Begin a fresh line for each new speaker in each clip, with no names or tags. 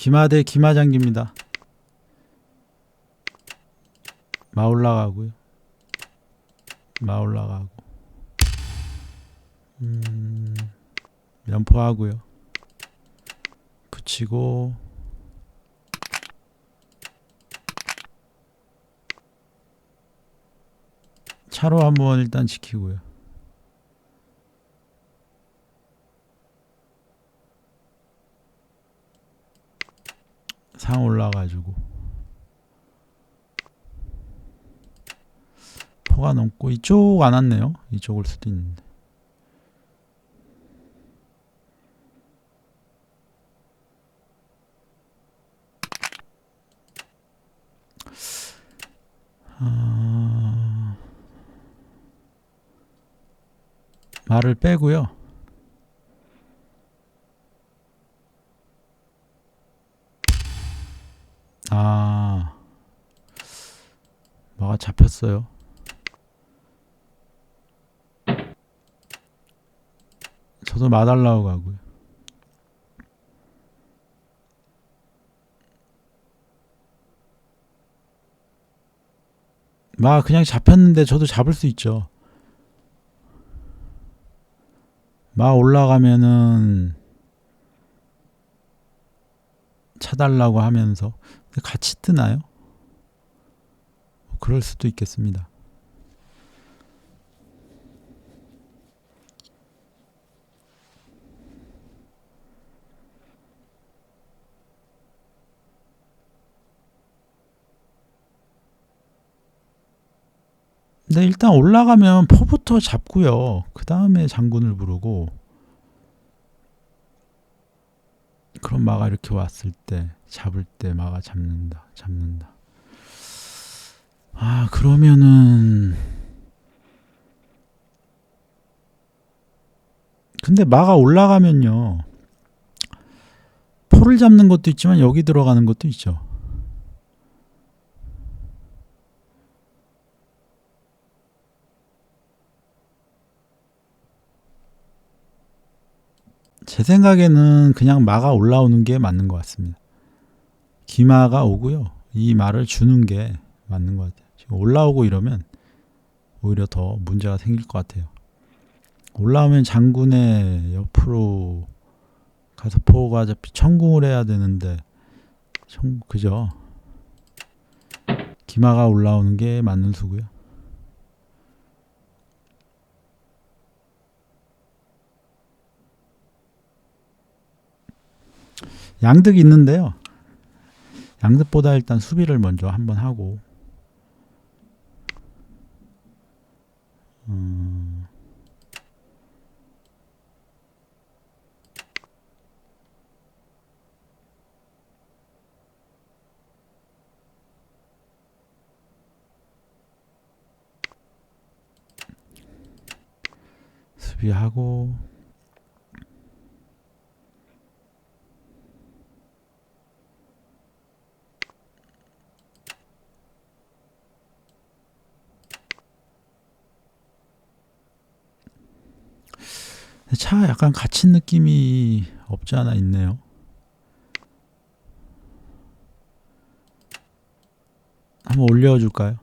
기마대 기마장기입니다. 마 올라가고요. 마 올라가고. 음, 면포하고요. 붙이고 차로 한번 일단 지키고요. 상 올라가지고 포가 넘고 이쪽 안 왔네요. 이쪽 올 수도 있는데. 아... 말을 빼고요. 아, 뭐가 잡혔어요. 저도 마달라고 가고요. 마 그냥 잡혔는데 저도 잡을 수 있죠. 마 올라가면은 차달라고 하면서 같이 뜨나요? 뭐 그럴 수도 있겠습니다. 근데 일단 올라가면 포부터 잡고요. 그 다음에 장군을 부르고 그럼 마가 이렇게 왔을 때 잡을 때 마가 잡는다 잡는다 아 그러면은 근데 마가 올라가면요 포를 잡는 것도 있지만 여기 들어가는 것도 있죠 제 생각에는 그냥 마가 올라오는 게 맞는 것 같습니다. 기마가 오고요. 이 말을 주는 게 맞는 것 같아요. 지금 올라오고 이러면 오히려 더 문제가 생길 것 같아요. 올라오면 장군의 옆으로 가서 포가 잡히 천궁을 해야 되는데 청 그죠? 기마가 올라오는 게 맞는 수고요. 양득이 있는데요. 양득보다 일단 수비를 먼저 한번 하고 음, 수비하고 차가 약간 갇힌 느낌이 없지 않아 있네요. 한번 올려줄까요?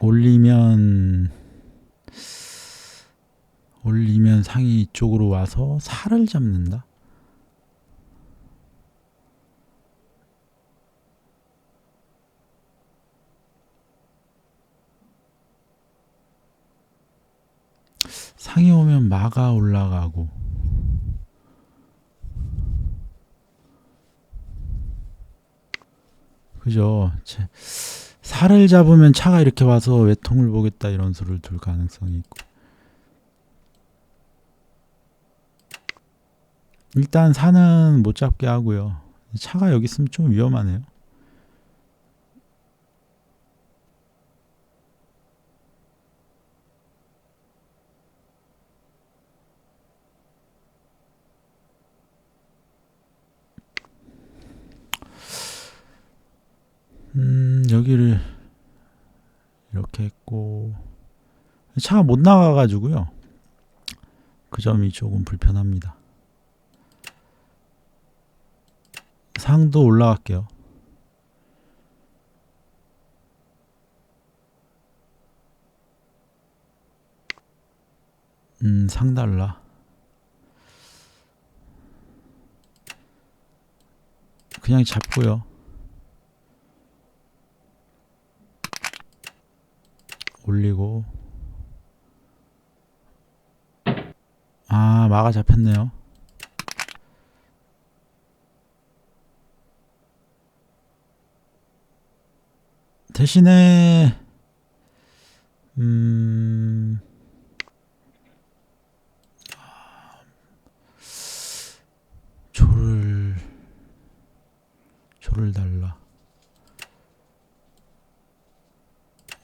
올리면 올리면 상이 이쪽으로 와서 살을 잡는다. 상이 오면 마가 올라가고. 그죠? 제- 살을 잡으면 차가 이렇게 와서 외통을 보겠다 이런 소리를 둘 가능성이 있고. 일단 산은 못 잡게 하고요. 차가 여기 있으면 좀 위험하네요 음, 여기를 이렇게 했고 차가 못 나가가지고요. 그 점이 조금 불편합니다. 상도 올라갈게요. 음, 상달라. 그냥 잡고요. 올리고. 아, 마가 잡혔네요. 대신에 음 조를 조를 달라.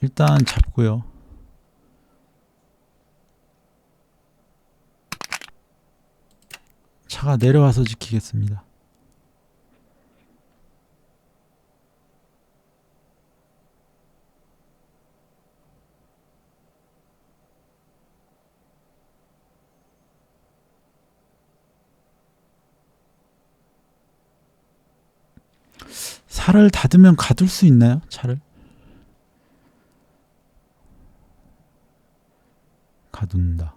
일단 잡고요. 차가 내려와서 지키겠습니다. 살을 닫으면 가둘 수 있나요? 차를? 가둔다.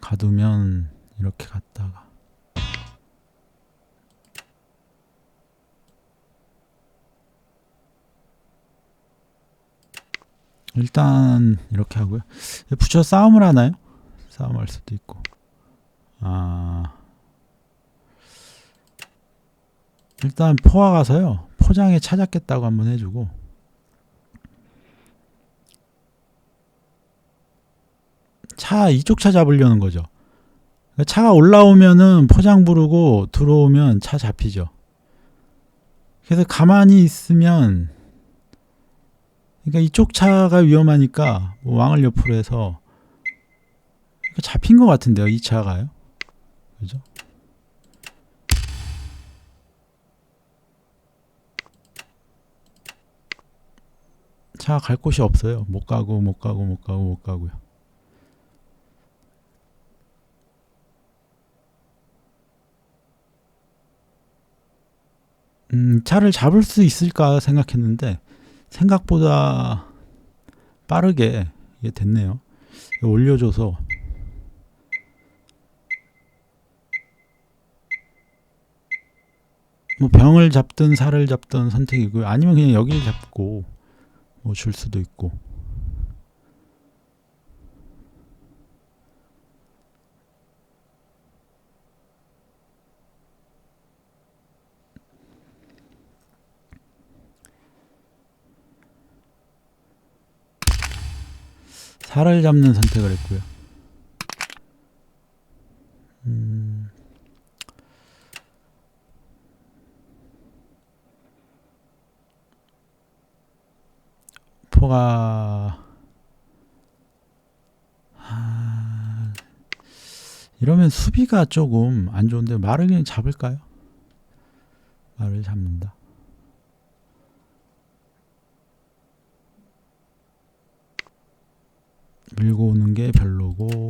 가두면 이렇게 갔다가 일단 이렇게 하고요. 붙여 싸움을 하나요? 싸움할 수도 있고. 아 일단 포화 가서요. 포장에 찾았겠다고 한번 해주고 차 이쪽 차 잡으려는 거죠. 그러니까 차가 올라오면은 포장 부르고 들어오면 차 잡히죠. 그래서 가만히 있으면 그러니까 이쪽 차가 위험하니까 뭐 왕을 옆으로 해서 잡힌 것 같은데요. 이 차가요. 그죠? 차 갈 곳이 없어요. 못 가고 못 가고 못 가고 못 가고요. 음, 차를 잡을 수 있을까 생각했는데 생각보다 빠르게 이게 됐네요. 올려줘서 뭐 병을 잡든 살을 잡든 선택이고요. 아니면 그냥 여기를 잡고 뭐 줄 수도 있고. 살을 잡는 선택을 했고요. 음, 포가 아, 이러면 수비가 조금 안 좋은데 말을 그냥 잡을까요? 말을 잡는다. 밀고 오는 게 별로고.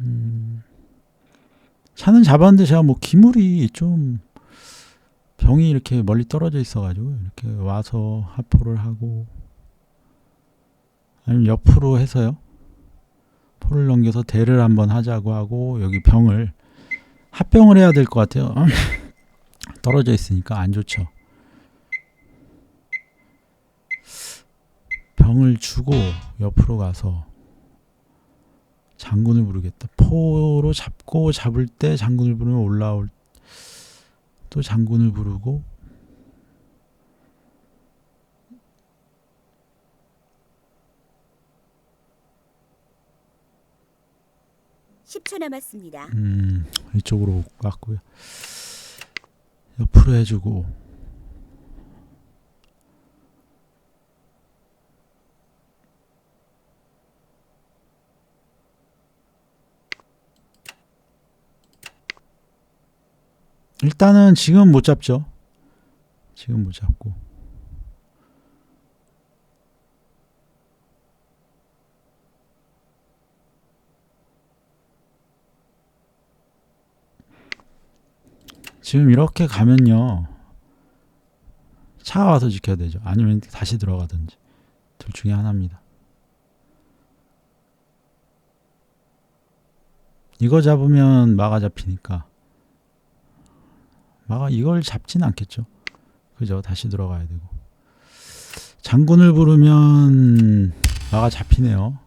음, 차는 잡았는데 제가 뭐 기물이 좀 병이 이렇게 멀리 떨어져 있어가지고 이렇게 와서 하포를 하고 아니면 옆으로 해서요. 포를 넘겨서 대를 한번 하자고 하고 여기 병을 합병을 해야 될 것 같아요. 떨어져 있으니까 안 좋죠 병을 주고 옆으로 가서 장군을 부르겠다. 포로 잡고 잡을 때 장군을 부르면 올라올 또 장군을 부르고
(10초) 남았습니다.
음, 이쪽으로 갔고요. 옆으로 해주고 일단은 지금 못 잡죠. 지금 못 잡고. 지금 이렇게 가면요. 차가 와서 지켜야 되죠. 아니면 다시 들어가든지. 둘 중에 하나입니다. 이거 잡으면 마가 잡히니까. 마가 이걸 잡진 않겠죠. 그죠? 다시 들어가야 되고. 장군을 부르면 마가 잡히네요.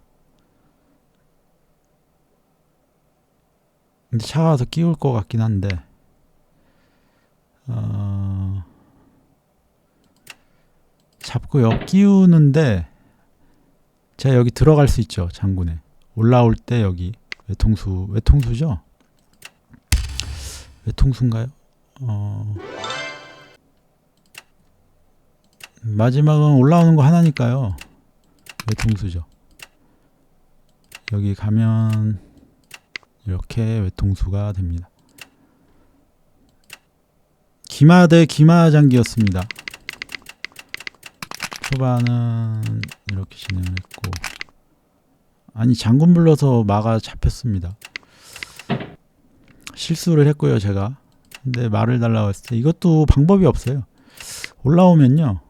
근데 차가 와서 끼울 것 같긴 한데. 어, 잡고요. 끼우는데 제가 여기 들어갈 수 있죠. 장군에. 올라올 때 여기 외통수 외통수죠? 외통수인가요? 어, 마지막은 올라오는 거 하나니까요. 외통수죠. 여기 가면 이렇게 외통수가 됩니다. 기마 대 기마 장기였습니다. 초반은 이렇게 진행을 했고 아니 장군 불러서 마가 잡혔습니다. 실수를 했고요 제가 근데 말을 달라고 했을 때 이것도 방법이 없어요. 올라오면요.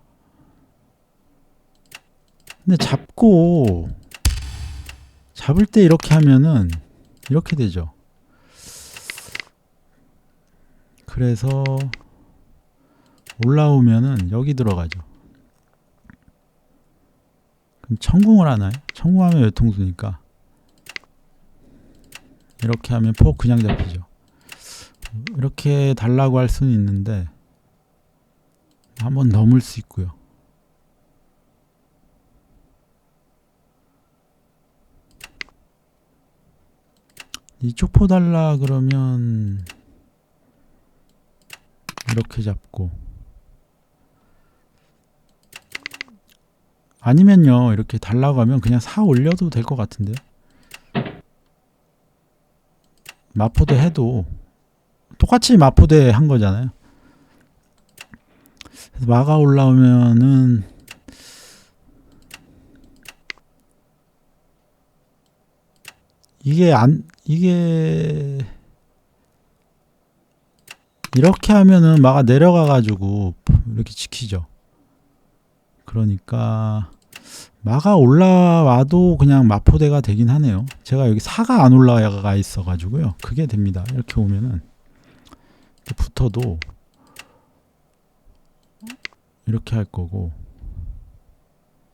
근데 잡고 잡을 때 이렇게 하면은 이렇게 되죠. 그래서 올라오면은 여기 들어가죠. 그럼 천궁을 하나요? 천궁하면 외통수니까 이렇게 하면 폭 그냥 잡히죠. 이렇게 달라고 할 수는 있는데 한번 넘을 수 있고요. 이쪽 포 달라 그러면 이렇게 잡고 아니면요 이렇게 달라고 하면 그냥 사 올려도 될 것 같은데 마포대 해도 똑같이 마포대 한 거잖아요 그래서 마가 올라오면은 이게 안 이게 이렇게 하면은 마가 내려가 가지고 이렇게 지키죠. 그러니까 마가 올라와도 그냥 마포대가 되긴 하네요. 제가 여기 사가 안 올라가 있어 가지고요. 그게 됩니다. 이렇게 오면은 붙어도 이렇게 할 거고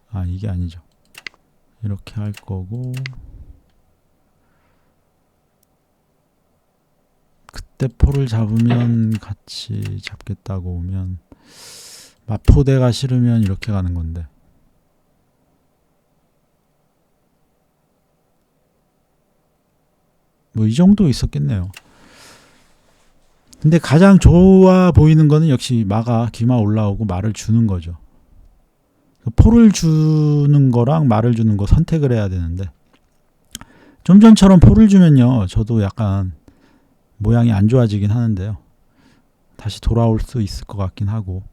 아 이게 아니죠. 이렇게 할 거고 그때 포를 잡으면 같이 잡겠다고 오면 마포대가 싫으면 이렇게 가는 건데 뭐 이 정도 있었겠네요. 근데 가장 좋아 보이는 거는 역시 마가 기마 올라오고 말을 주는 거죠. 포를 주는 거랑 말을 주는 거 선택을 해야 되는데 좀 전처럼 포를 주면요. 저도 약간 모양이 안 좋아지긴 하는데요. 다시 돌아올 수 있을 것 같긴 하고.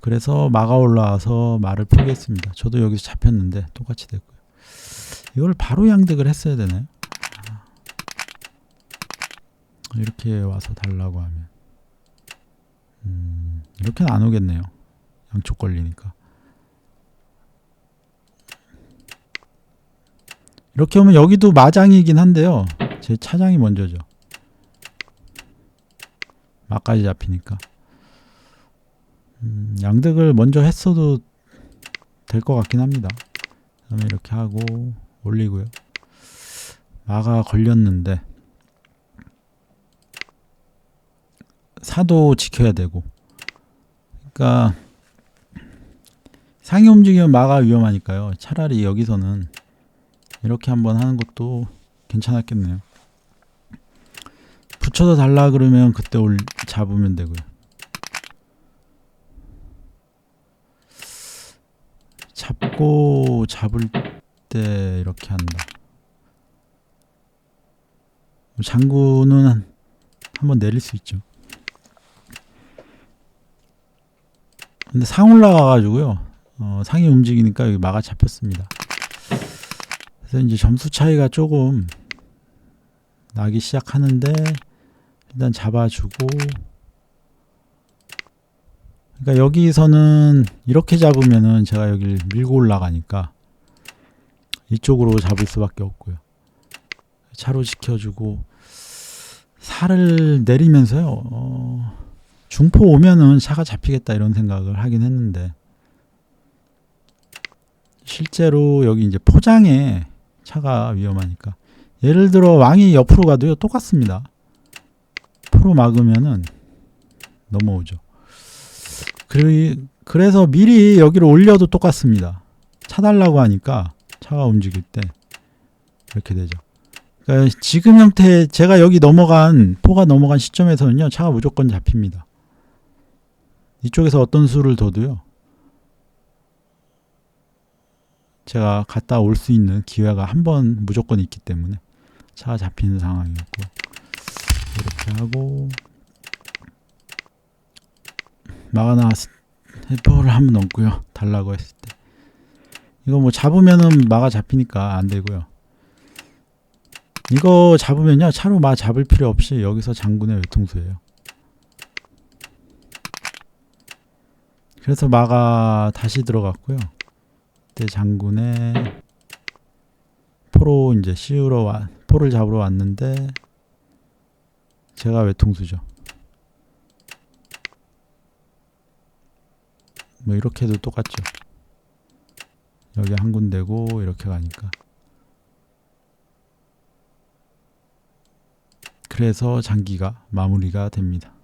그래서 마가 올라와서 말을 포기했습니다. 저도 여기서 잡혔는데 똑같이 됐고요. 이걸 바로 양득을 했어야 되나요? 아. 이렇게 와서 달라고 하면 음, 이렇게는 안 오겠네요. 양쪽 걸리니까. 이렇게 오면 여기도 마장이긴 한데요. 제 차장이 먼저죠. 막까지 잡히니까. 음, 양득을 먼저 했어도 될 것 같긴 합니다. 그다음에 이렇게 하고 올리고요. 마가 걸렸는데 사도 지켜야 되고. 그러니까 상이 움직이면 마가 위험하니까요. 차라리 여기서는 이렇게 한번 하는 것도 괜찮았겠네요. 붙여서 달라 그러면 그때 올 잡으면 되고요. 잡고 잡을 때 이렇게 한다. 장구는 한- 한번 내릴 수 있죠. 근데 상 올라가가지고요. 어, 상이 움직이니까 여기 마가 잡혔습니다. 그래서 이제 점수 차이가 조금 나기 시작하는데 일단 잡아주고 그러니까 여기서는 이렇게 잡으면은 제가 여기를 밀고 올라가니까 이쪽으로 잡을 수밖에 없고요. 차로 지켜주고 살을 내리면서요. 어, 중포 오면은 차가 잡히겠다 이런 생각을 하긴 했는데 실제로 여기 이제 포장에 차가 위험하니까 예를 들어 왕이 옆으로 가도요 똑같습니다. 포로 막으면은 넘어오죠. 그래서 미리 여기로 올려도 똑같습니다. 차 달라고 하니까 차가 움직일 때 이렇게 되죠. 그러니까 지금 형태 제가 여기 넘어간 포가 넘어간 시점에서는요 차가 무조건 잡힙니다. 이쪽에서 어떤 수를 둬도요 제가 갔다 올 수 있는 기회가 한 번 무조건 있기 때문에 차가 잡히는 상황이었고 이렇게 하고 때 포를 한번 넘고요 달라고 했을 때 이거 뭐 잡으면은 마가 잡히니까 안 되고요. 이거 잡으면요 차로 마 잡을 필요 없이 여기서 장군의 외통수예요. 그래서 마가 다시 들어갔고요. 그때 장군의 포로 이제 씌우러 와 포를 잡으러 왔는데 제가 외통수죠. 뭐 이렇게 해도 똑같죠. 여기 한 군데고 이렇게 가니까 그래서 장기가 마무리가 됩니다.